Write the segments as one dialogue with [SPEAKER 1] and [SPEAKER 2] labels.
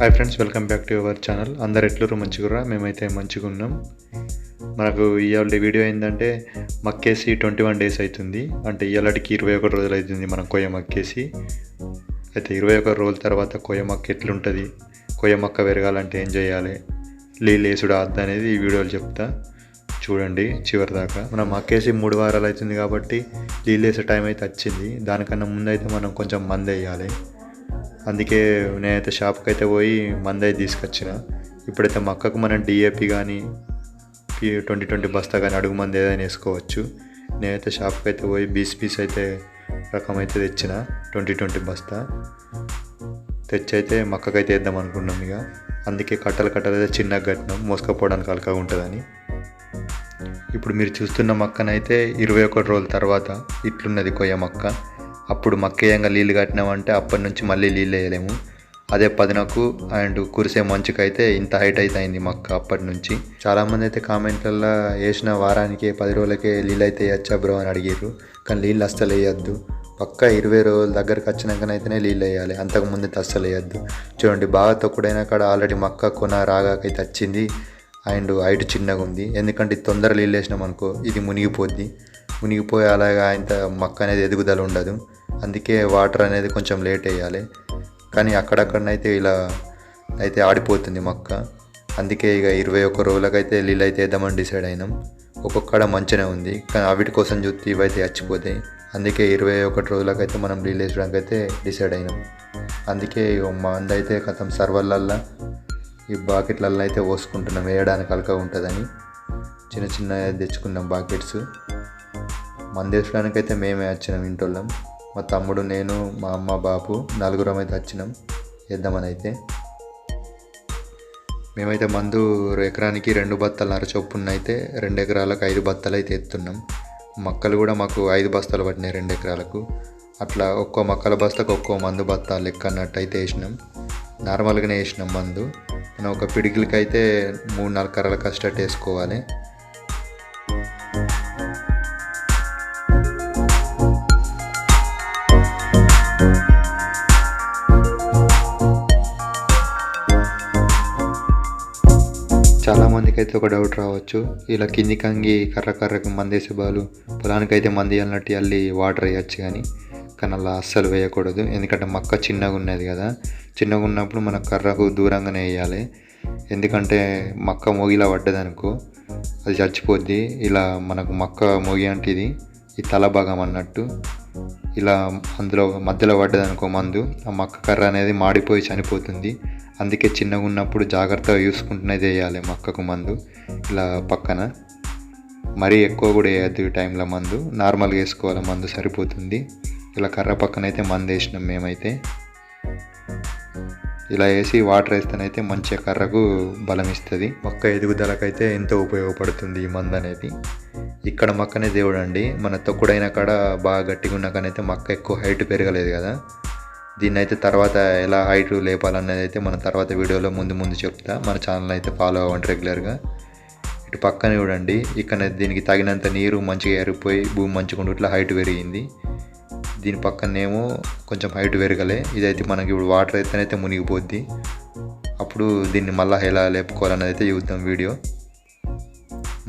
[SPEAKER 1] Hi friends welcome back to your channel అందరు ఎట్లూరు మంచిగురా మేమైతే మంచిగా ఉన్నాం మనకు ఇవాళ వీడియో ఏంటంటే మక్కేసి ట్వంటీ వన్ డేస్ అవుతుంది అంటే ఇవాళకి ఇరవై ఒకటి రోజులు అవుతుంది మనం కొయ్య మక్కేసి. అయితే ఇరవై ఒక రోజుల తర్వాత కొయ్య మక్క ఎట్లుంటుంది? కొయ్య మక్క పెరగాలంటే ఏం చేయాలి? నీళ్ళు వేసుడు అద్దు అనేది ఈ వీడియోలు చెప్తా. చూడండి చివరి దాకా మనం మక్కేసి మూడు వారాలు అవుతుంది కాబట్టి నీళ్ళు వేసే టైం అయితే వచ్చింది. దానికన్నా ముందైతే మనం కొంచెం మంది వేయాలి. అందుకే నేనైతే షాప్కి అయితే పోయి మందై తీసుకొచ్చిన. ఇప్పుడైతే మక్కకు మనం డిఏపి కానీ ట్వంటీ ట్వంటీ బస్తా కానీ అడుగు మంది ఏదైనా వేసుకోవచ్చు. నేనైతే షాప్కి అయితే పోయి బీస్ పీస్ అయితే రకం అయితే తెచ్చిన ట్వంటీ ట్వంటీ బస్తా. తెచ్చి అయితే మక్కకైతే వేద్దాం అనుకున్నాం ఇక. అందుకే కట్టలు కట్టలు అయితే చిన్నగా కట్టినాం మోసుకపోవడానికి అలకగా ఉంటుందని. ఇప్పుడు మీరు చూస్తున్న మక్కనైతే ఇరవై ఒకటి రోజుల తర్వాత ఇట్లున్నది కొయ్య మక్క. అప్పుడు మక్కేయంగా నీళ్ళు కట్టినామంటే అప్పటి నుంచి మళ్ళీ నీళ్ళు వేయలేము. అదే పదినకు అండ్ కురిసే మంచుకైతే ఇంత హైట్ అయితే అయింది మక్క అప్పటి నుంచి. చాలామంది అయితే కామెంట్లలో వేసిన వారానికి పది రోజులకే నీళ్ళు అయితే వేయచ్చా బ్రో అని అడిగారు కానీ నీళ్ళు అస్సలు వేయద్దు. పక్క ఇరవై రోజుల దగ్గరకు వచ్చినాకనైతేనే నీళ్ళు వేయాలి. అంతకుముందు అయితే అస్సలు వేయద్దు. చూడండి బాగా తొక్కుడైన కాడ ఆల్రెడీ మక్క కొన రాగాకైతే వచ్చింది. అండ్ హైట్ చిన్నగా ఉంది. ఎందుకంటే తొందర నీళ్ళు వేసినాం అనుకో ఇది మునిగిపోద్ది. మునిగిపోయి అలాగా ఇంత మొక్క అనేది ఎదుగుదల ఉండదు. అందుకే వాటర్ అనేది కొంచెం లేట్ వేయాలి. కానీ అక్కడక్కడనైతే ఇలా అయితే ఆడిపోతుంది మొక్క. అందుకే ఇక ఇరవై ఒక్క రోజులకైతే నీళ్ళు అయితే వేద్దామని డిసైడ్ అయినాం. ఒక్కొక్కడ మంచిగా ఉంది. కానీ అవిటి కోసం చూస్తే ఇవైతే చచ్చిపోతాయి. అందుకే ఇరవై ఒకటి రోజులకైతే మనం నీళ్ళు వేసడానికి అయితే డిసైడ్ అయినాం. అందుకే ఇక మా కథం సర్వర్లల్లో ఈ బాకెట్లలో అయితే పోసుకుంటున్నాం. వేయడానికి అలక ఉంటుందని. చిన్న చిన్న తెచ్చుకున్నాం బాకెట్స్. మందేసడానికి అయితే మేమే వచ్చినాం ఇంటోళ్ళం మా తమ్ముడు నేను మా అమ్మ బాపు నలుగురం అయితే వచ్చినాం వేద్దామని అయితే మేమైతే మందు ఎకరానికి రెండు బత్తాలు చొప్పున అయితే రెండు ఎకరాలకు ఐదు బత్తాలు అయితే ఎత్తున్నాం. మొక్కలు కూడా మాకు ఐదు బస్తాలు పట్టినాయి రెండు ఎకరాలకు. అట్లా ఒక్కో మొక్కల బస్తాకు ఒక్కో మందు బత్తాలు లెక్క అన్నట్టు అయితే వేసినాం నార్మల్గానే వేసినాం మందు. మనం ఒక పిడికిలకి అయితే మూడు నాలుగు కర్రల కష్టట్ వేసుకోవాలి. అయితే ఒక డౌట్ రావచ్చు. ఇలా కింది కంగి కర్ర కర్రకు మందేసే బాలు పొలానికి అయితే మంది అన్నట్టు అల్లి వాటర్ వేయచ్చు కానీ కానీ అలా అస్సలు వేయకూడదు. ఎందుకంటే మొక్క చిన్నగా ఉన్నది కదా. చిన్నగా ఉన్నప్పుడు మన కర్రకు దూరంగానే వేయాలి. ఎందుకంటే మొక్క మోగిలా పడ్డదనుకో అది చచ్చిపోద్ది. ఇలా మనకు మొక్క మోగి అంటే ఇది ఈ తల భాగం అన్నట్టు. ఇలా అందులో మధ్యలో పడ్డదనుకో మందు ఆ మొక్క కర్ర అనేది మాడిపోయి చనిపోతుంది. అందుకే చిన్నగా ఉన్నప్పుడు జాగ్రత్తగా చూసుకుంటూనే చేయాలి మొక్కకు మందు. ఇలా పక్కన. మరీ ఎక్కువ కూడా వేయద్దు ఈ టైంలో మందు. నార్మల్గా వేసుకోవాలి మందు సరిపోతుంది. ఇలా కర్ర పక్కన అయితే మందు వేసినాం మేమైతే. ఇలా వేసి వాటర్ వేస్తేనైతే మంచిగా కర్రకు బలం ఇస్తుంది. మొక్క ఎదుగుదలకైతే ఎంతో ఉపయోగపడుతుంది ఈ మందు అనేది. ఇక్కడ మొక్కనే దేవుడు అండి మన తొక్కుడైన కాడ బాగా గట్టిగా ఉన్నాకనైతే మొక్క ఎక్కువ హైట్ పెరగలేదు కదా. దీన్ని అయితే తర్వాత ఎలా హైట్ లేపాలనేది అయితే మన తర్వాత వీడియోలో ముందు ముందు చెప్తా. మన ఛానల్ అయితే ఫాలో అవ్వండి రెగ్యులర్గా ఇటు పక్కన చూడండి. ఇక్కడ దీనికి తగినంత నీరు మంచిగా ఎరిగిపోయి భూమి మంచిగా ఇట్లా హైట్ పెరిగింది. దీని పక్కనేమో కొంచెం హైట్ పెరగలే. ఇదైతే మనకి ఇప్పుడు వాటర్ అయితేనైతే మునిగిపోద్ది. అప్పుడు దీన్ని మళ్ళీ ఎలా లేపుకోవాలనేది అయితే చూద్దాం వీడియో.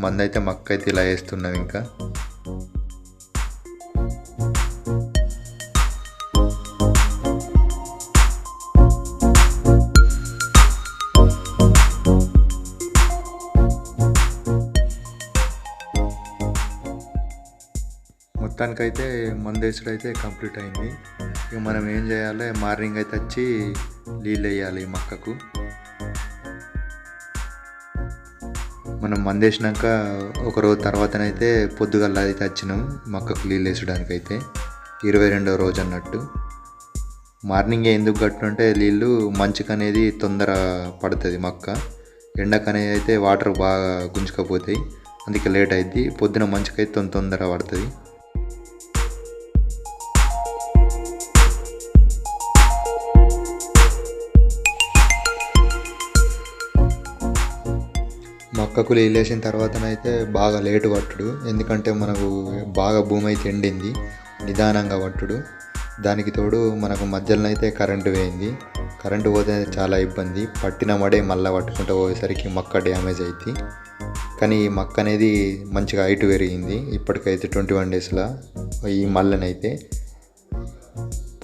[SPEAKER 1] మందైతే మక్క అయితే ఇలా వేస్తున్నాం ఇంకా. మొత్తానికైతే మందేసుడు అయితే కంప్లీట్ అయింది. ఇక మనం ఏం చేయాలి? మార్నింగ్ అయితే వచ్చి నీళ్ళు వేయాలి ఈ మొక్కకు. మనం మందేసినాక ఒక రోజు తర్వాతనైతే పొద్దుగల్లా అయితే వచ్చినాం మొక్కకు నీళ్ళు వేసడానికి అయితే ఇరవై రెండవ రోజు అన్నట్టు. మార్నింగ్ ఎందుకు కట్టుకుంటే నీళ్ళు మంచుకు అనేది తొందర పడుతుంది మొక్క. ఎండకు అనేది అయితే వాటర్ బాగా గుంజుకపోతాయి. అందుకే లేట్ అయింది పొద్దున మంచుకైతే తొందర పడుతుంది. పక్కకు నీళ్ళేసిన తర్వాతనైతే బాగా లేటు పట్టుడు. ఎందుకంటే మనకు బాగా భూమి అయితే ఎండింది. నిదానంగా పట్టుడు. దానికి తోడు మనకు మధ్యలో అయితే కరెంటు పోయింది. కరెంటు పోతే చాలా ఇబ్బంది. పట్టిన మడే మళ్ళీ పట్టుకుంటూ పోయేసరికి మొక్క డ్యామేజ్ అయింది కానీ ఈ మొక్క అనేది మంచిగా హైట్ పెరిగింది. ఇప్పటికైతే ట్వంటీ వన్ డేస్లో ఈ మల్లనైతే.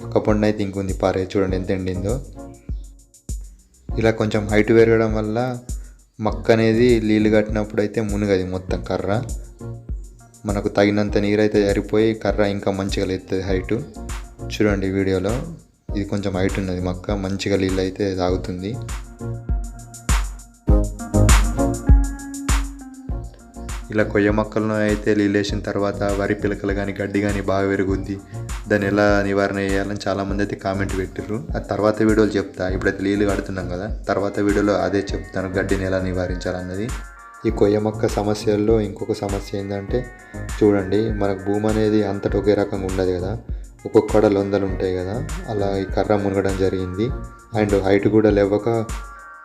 [SPEAKER 1] పక్క పండు అయితే ఇంకొంది పారే. చూడండి ఎంత ఎండిందో. ఇలా కొంచెం హైట్ పెరగడం వల్ల మక్క అనేది నీళ్ళు కట్టినప్పుడు అయితే మునుగది మొత్తం కర్ర. మనకు తగినంత నీరు అయితే జారిపోయి కర్ర ఇంకా మంచిగా లేస్తుంది హైటు. చూడండి వీడియోలో. ఇది కొంచెం హైట్ ఉన్నది మక్క. మంచిగా నీళ్ళు అయితే తాగుతుంది. ఇలా కొయ్య మొక్కలను అయితే నీళ్ళు వేసిన తర్వాత వరి పిలకలు కానీ గడ్డి కానీ బాగా పెరుగుద్ది దాన్ని ఎలా నివారణ చేయాలని చాలామంది అయితే కామెంట్ పెట్టారు ఆ తర్వాత వీడియోలు చెప్తా. ఇప్పుడైతే నీళ్ళు కడుతున్నాం కదా. తర్వాత వీడియోలో అదే చెప్తాను. గడ్డిని ఎలా నివారించాలన్నది. ఈ కొయ్య మొక్క సమస్యల్లో ఇంకొక సమస్య ఏంటంటే చూడండి మనకు భూమి అనేది అంతటి ఒకే రకంగా ఉండదు కదా. ఒక్కొక్కడ లొందలు ఉంటాయి కదా. అలా ఈ కర్ర మునగడం జరిగింది. అండ్ హైట్ కూడా లేవక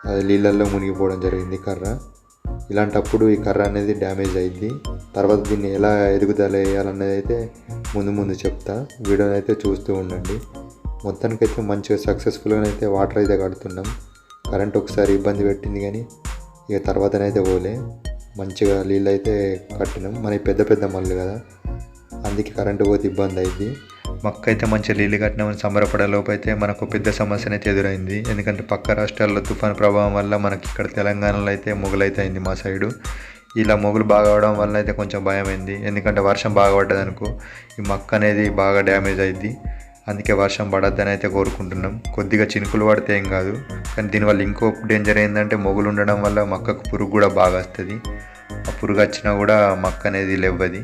[SPEAKER 1] అది నీళ్ళల్లో మునిగిపోవడం జరిగింది కర్ర. ఇలాంటప్పుడు ఈ కర్ర అనేది డ్యామేజ్ అయింది తర్వాత దీన్ని ఎలా ఎదుగుదల వేయాలన్నది అయితే ముందు ముందు చెప్తా. వీడియోని అయితే చూస్తూ ఉండండి. మొత్తానికైతే మంచిగా సక్సెస్ఫుల్గా అయితే వాటర్ అయితే కడుతున్నాం. కరెంట్ ఒకసారి ఇబ్బంది పెట్టింది కానీ ఇక తర్వాతనైతే పోలే. మంచిగా నీళ్ళు అయితే కట్టినాం. మనకి పెద్ద పెద్ద మళ్ళు కదా. అందుకే కరెంటు పోతే ఇబ్బంది అయింది మక్క అయితే మంచిగా నీళ్ళు కట్టినామని సంబరపడే అయితే మనకు పెద్ద సమస్య అయితే ఎదురైంది. ఎందుకంటే పక్క రాష్ట్రాల్లో తుఫాను ప్రభావం వల్ల మనకి ఇక్కడ తెలంగాణలో అయితే మొగులైతే అయింది మా సైడు. ఇలా మొగులు బాగా అవడం వల్ల అయితే కొంచెం భయం అయింది. ఎందుకంటే వర్షం బాగా పడ్డదనుకో ఈ మొక్క అనేది బాగా డ్యామేజ్ అయింది అందుకే వర్షం పడద్దని అయితే కోరుకుంటున్నాం. కొద్దిగా చినుకులు పడితే ఏం కాదు. కానీ దీనివల్ల ఇంకో డేంజర్ ఏంటంటే మొగులు ఉండడం వల్ల మొక్కకు పురుగు కూడా బాగా వస్తుంది. ఆ పురుగు వచ్చినా కూడా మొక్క అనేది లేవ్వది.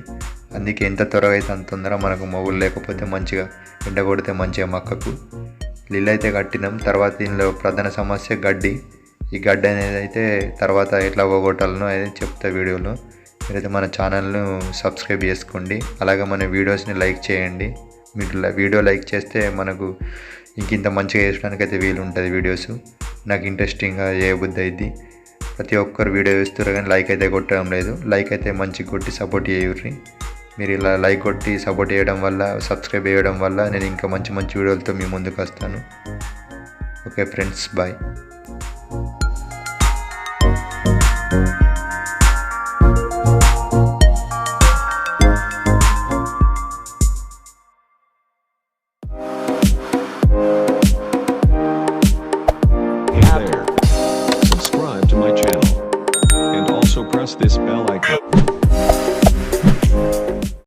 [SPEAKER 1] అందుకే ఎంత త్వరగా అయితే అంత తొందరగా మనకు మొగులు లేకపోతే మంచిగా ఎండ కొడితే మంచిగా మక్కకు. నీళ్ళు అయితే కట్టినాం. తర్వాత దీనిలో ప్రధాన సమస్య గడ్డి. ఈ గడ్డి అనేది అయితే తర్వాత ఎట్లా పోగొట్టాలనో అయితే చెప్తా వీడియోలో. మీరైతే మన ఛానల్ను సబ్స్క్రైబ్ చేసుకోండి. అలాగే మన వీడియోస్ని లైక్ చేయండి. మీరు వీడియో లైక్ చేస్తే మనకు ఇంకింత మంచిగా వేసడానికి అయితే వీలు ఉంటుంది వీడియోస్. నాకు ఇంట్రెస్టింగ్గా చేయబుద్ధి అయింది ప్రతి ఒక్కరు వీడియో వేస్తారు కానీ లైక్ అయితే కొట్టడం లేదు. లైక్ అయితే మంచి కొట్టి సపోర్ట్ చేయర్రి. మీరు ఇలా లైక్ కొట్టి సపోర్ట్ చేయడం వల్ల సబ్స్క్రైబ్ చేయడం వల్ల నేను ఇంకా మంచి మంచి వీడియోలతో మీ ముందుకు వస్తాను. Okay friends bye.